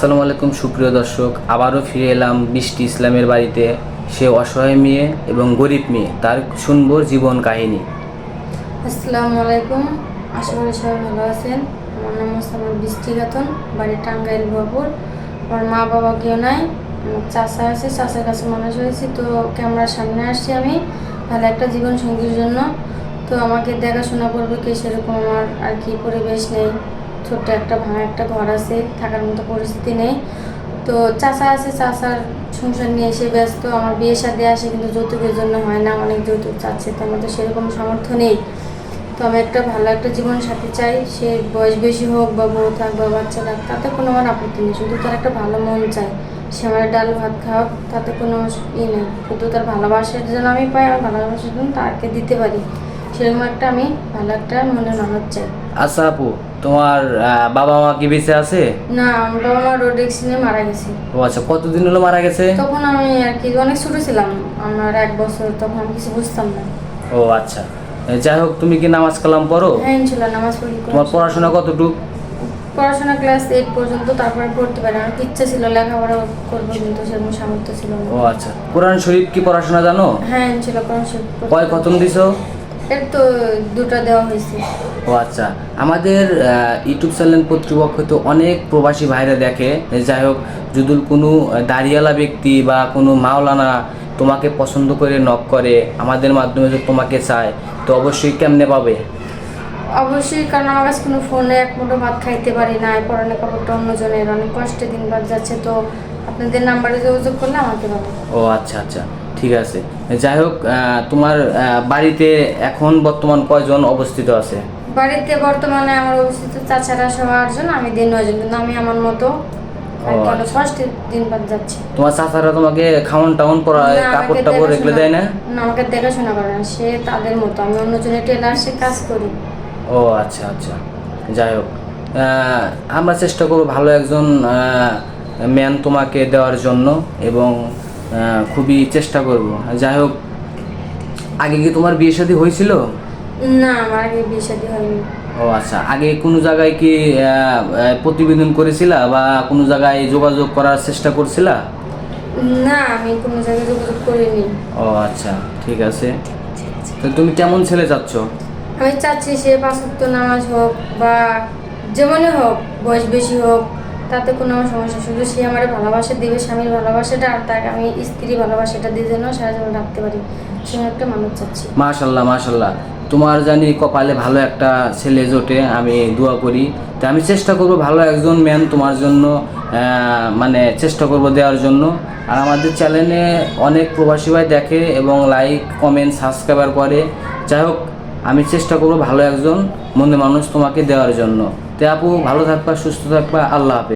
আসসালামু আলাইকুম, সুপ্রিয় দর্শক। আবারও ফিরে এলাম বৃষ্টি ইসলামের বাড়িতে। সে অসহায় মেয়ে এবং গরিব মেয়ে, তার শুনব জীবন কাহিনী। আসসালামু আলাইকুম, আশা করি সবাই ভালো আছেন। আমার নাম মোসাম্মদ বৃষ্টি খাতুন বাড়ি টাঙ্গাইল বাবুর আমার মা বাবা কেউ নাই চাচা আছে, চাচার কাছে মানুষ হয়েছি, তো ক্যামেরার সামনে আসছি আমি। ভালো একটা জীবন সঙ্গীর জন্য। তো আমাকে দেখাশোনা করবে কে সেরকম আমার আর কি পরিবেশ নেই। ছোট্ট একটা ভাঙা একটা ঘর আছে, থাকার মতো পরিস্থিতি নেই। তো চাচা আছে, চাচার সংসার নিয়ে এসে ব্যস্ত, আমার বিয়ে সাথে আসে, কিন্তু যৌতুকের জন্য হয় না, অনেক যৌতুক চাচ্ছে, তো তো সেরকম সামর্থ্য নেই। তো আমি একটা ভালো একটা জীবন সাথী চাই, সে বয়স বেশি হোক বা বউ থাক বা বাচ্চা থাক, তাতে কোনো আমার আপত্তি নেই, শুধু তার একটা ভালো মন চাই। সে আমার ডাল ভাত খাওয়াক তাতে কোনো ই নেই, শুধু তার ভালোবাসার জন্য আমি পাই, আমার ভালোবাসার জন্য তাকে দিতে পারি। সেরকম একটা আমি ভালো একটা মনে মানত চাই আচ্ছা আপু তোমার বাবা মা কি বেঁচে আছে? না আমার বাবা মা রোড অ্যাক্সিডেন্টে মারা গেছে। ও আচ্ছা কতদিন হলো মারা গেছে? তখন আমি আর কি অনেক ছোট ছিলাম। আমার এক বছর তখন আমি কিছু বুঝতাম না। ও আচ্ছা। যাই হোক তুমি কি নামাজ কালাম পড়ো? হ্যাঁ ইনশাল্লাহ নামাজ পড়ি। তোমার পড়াশোনা কতটুক? পড়াশোনা ক্লাস এইট পর্যন্ত তারপরে পড়তে পারি। আমার ইচ্ছা ছিল লেখাপড়া করব কিন্তু সেরকম সামর্থ্য ছিল না। ও আচ্ছা। কোরআন শরীফ কি পড়াশোনা জানো? হ্যাঁ ইনশাল্লাহ কোরআন শরীফ কয় খতম দিছো? এর তো দুটো দেওয়া হয়েছে। ও আচ্ছা আমাদের ইউটিউব চ্যানেল কর্তৃপক্ষ তো অনেক প্রবাসী ভাইরা দেখে যাই হোক যদি কোনো দাঁড়িয়ালা ব্যক্তি বা কোনো মাওলানা তোমাকে পছন্দ করে নক করে আমাদের মাধ্যমে যদি তোমাকে চায় তো অবশ্যই কেমনে পাবে? অবশ্যই কারণ আমার কাছে কোনো ফোনে এক মুঠো ভাত খাইতে পারি না পড়ানো কাপড়টা অন্যজনের অনেক কষ্টে দিন বাদ যাচ্ছে তো আপনাদের নাম্বারে যোগাযোগ করলে আমাকে পাবে ও আচ্ছা আচ্ছা। ঠিক আছে। যাই হোক তোমার বাড়িতে এখন বর্তমান কয়জন অবস্থিত আছে? বাড়িতে বর্তমানে আমার অবস্থিত তাছাড়া সবার জন্য আমি দিন নয়জন কিন্তু আমি আমার মতো আচ্ছা। কষ্টে দিন বাদ যাচ্ছে। তোমার চাচারা তোমাকে খাওয়ান টাউন কাপড় টাপড় দেয় না? না আমাকে দেখাশোনা করে না সে তাদের মতো আমি অন্যজনের কাজ করি। ও আচ্ছা আচ্ছা। যাই হোক আমরা চেষ্টা করব ভালো একজন ম্যান তোমাকে দেওয়ার জন্য এবং খুবই চেষ্টা করব। যাই হোক আগে কি তোমার বিয়ে শাদী হয়েছিল? না আমার আগে বিয়ে শাদী হয়নি। ও আচ্ছা আগে কোনো জায়গায় কি প্রতিবেদন করেছিলা বা কোনো জায়গায় যোগাযোগ করার চেষ্টা করছিলা? না আমি কোনো জায়গায় যোগাযোগ করিনি। ও আচ্ছা ঠিক আছে। তো তুমি কেমন ছেলে চাচ্ছ? আমি চাচ্ছি সে পাঁচত্ব নামাজ হোক বা যেমনই হোক বয়স বেশি হোক তাতে কোনো আমার সমস্যা শুধু সে আমার ভালোবাসা, দিবে স্বামীর ভালোবাসাটা আর তাকে আমি স্ত্রী ভালোবাসাটা দিয়ে যেন সারা জীবন রাখতে পারি। সেরকম একটা মানুষ চাচ্ছি। মাশাল্লাহ মাশাল্লাহ। তোমার জানি কপালে ভালো একটা ছেলে জোটে, আমি দোয়া করি। তা আমি চেষ্টা করব ভালো একজন ম্যান তোমার জন্য মানে চেষ্টা করব দেওয়ার জন্য। আর আমাদের চ্যানেলে অনেক প্রবাসী ভাই দেখে এবং লাইক কমেন্ট সাবস্ক্রাইবার করে। যাই হোক, আমি চেষ্টা করব ভালো একজন মনে মানুষ তোমাকে দেওয়ার জন্য। তে আপু, ভালো থাকবা, সুস্থ থাকবা, আল্লাহ হাফেজ।